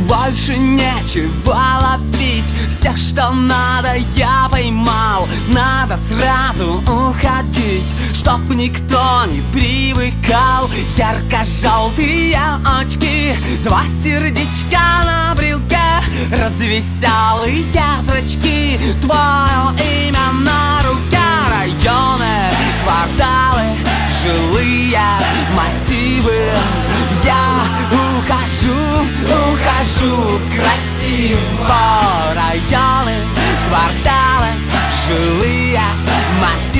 больше нечего ловить. Все, что надо, я поймал. Надо сразу уходить Чтоб никто не привыкал. Ярко-желтые очки Два сердечка на брелке Развеселые зрачки. Твое имя на руке Районы, кварталы, жилые массивы ухожу красиво Районы, кварталы, жилые массивы